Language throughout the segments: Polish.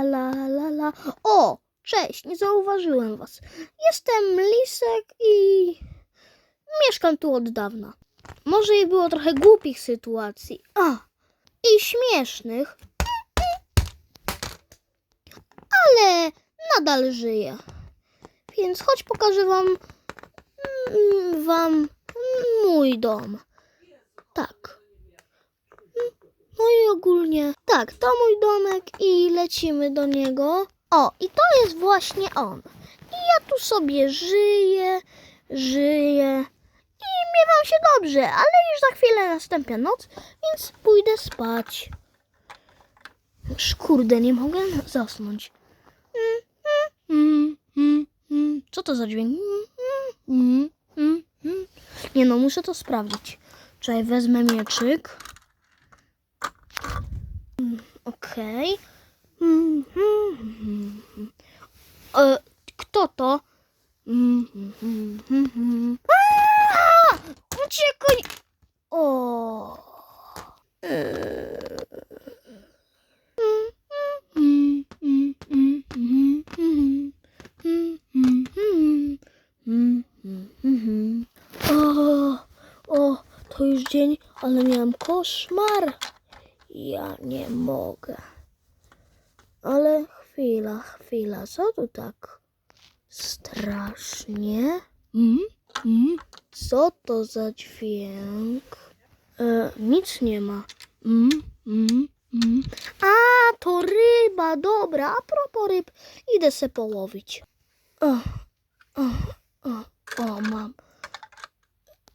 la la la la. O, cześć, nie zauważyłem was. Jestem Lisek i mieszkam tu od dawna. Może i było trochę głupich sytuacji. A, i śmiesznych. Ale nadal żyję. Więc choć pokażę wam mm, wam mój dom. Tak. No i ogólnie, tak, to mój domek i lecimy do niego. O, i to jest właśnie on. I ja tu sobie żyję, żyję i miewam się dobrze, ale już za chwilę następna noc, więc pójdę spać. Już kurde, nie mogę zasnąć. Co to za dźwięk? Nie no, muszę to sprawdzić. Czekaj, wezmę mieczyk. Okej. Okay. Kto to? Uciekaj! O. O, o, to już dzień, ale miałam koszmar. Ja nie mogę. Ale chwila, chwila, co tu tak strasznie? Mm? Mm? Co to za dźwięk? E, nic nie ma. Mm? Mm? Mm? A, to ryba, dobra. A propos ryb, idę se połowić. O, o, o, o, mam.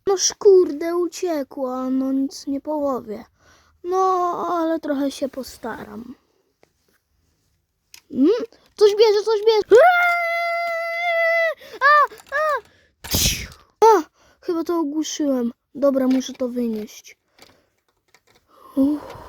No szkurde, uciekła, no nic nie połowię. No, ale trochę się postaram. Mm? Coś bierze, coś bierze. A, a! A! Chyba to ogłuszyłem. Dobra, muszę to wynieść. Uff.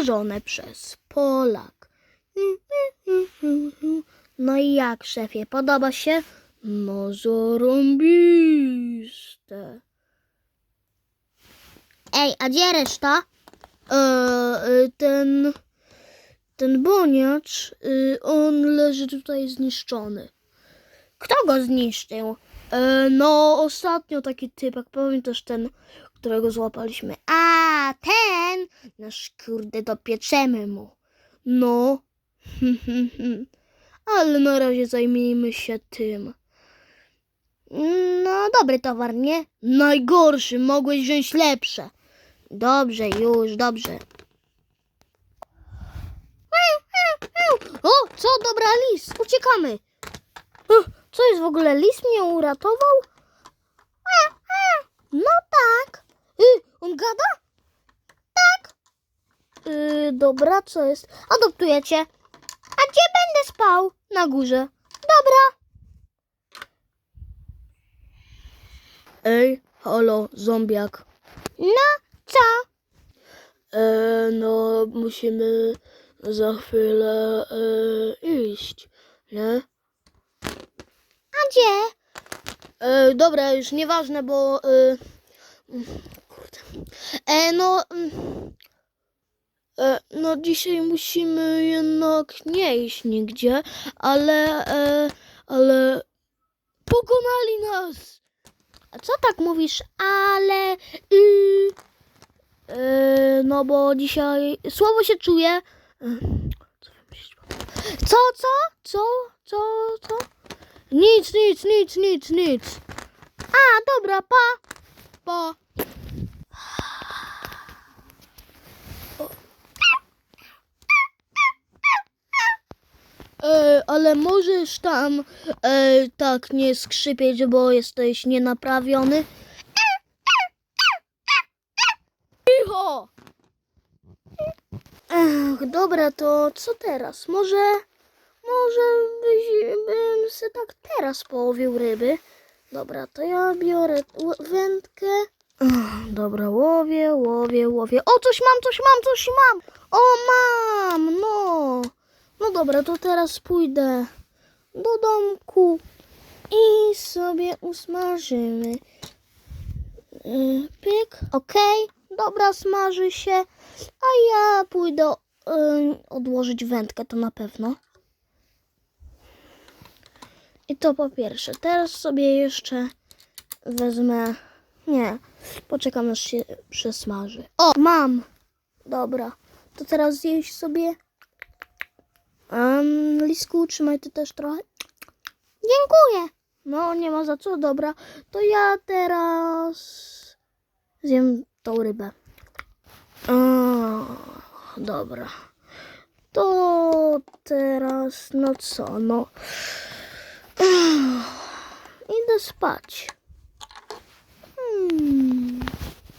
Tworzone przez Polak. No i jak, szefie, podoba się? No, zarąbiste. Ej, a gdzie reszta? E, e, ten, ten boniacz, y, on leży tutaj zniszczony. Kto go zniszczył? E, no, ostatnio taki typek, pamiętasz ten, którego złapaliśmy. A! Nasz kurde, dopieczemy mu. No. Ale na razie zajmijmy się tym. No, dobry towar, nie? Najgorszy, mogłeś wziąć lepsze. Dobrze, już, dobrze. O, co? Dobra, lis, uciekamy. O, Co jest w ogóle? Lis mnie uratował? No tak. On gada? Tak. Y, dobra, co jest? Adoptuję cię. A gdzie będę spał? Na górze. Dobra. Ej, halo, zombiak. No, co? E, no, musimy za chwilę e, iść, nie? A gdzie? E, dobra, już nieważne, bo... E, kurde. E, no... mm, no, dzisiaj musimy jednak nie iść nigdzie, ale... E, ale... Pokonali nas! A co tak mówisz, ale... Y, e, no, bo dzisiaj słabo się czuję. E? Co, co? Co? Co? Co? Nic, nic, nic, nic, nic. A, dobra, pa. Pa. E, ale możesz tam e, tak nie skrzypieć, bo jesteś nienaprawiony. Cicho! Ech, dobra, to co teraz? Może, może byś, bym se tak teraz połowił ryby. Dobra, to ja biorę wędkę. Ach, Dobra, łowię, łowię, łowię. O, coś mam, coś mam, coś mam. O, mam, dobra, to teraz pójdę do domku i sobie usmażymy. Yy, Pyk, okej, dobra, smaży się, a ja pójdę yy, odłożyć wędkę, to na pewno. I to po pierwsze. Teraz sobie jeszcze wezmę. Nie, poczekam aż się przesmaży. O, mam! Dobra, to teraz zjeść sobie. Um, Lisku, trzymaj ty też trochę. Dziękuję. No, nie ma za co, dobra. To ja teraz zjem tą rybę. O, dobra. To teraz, no co, no. Idę spać.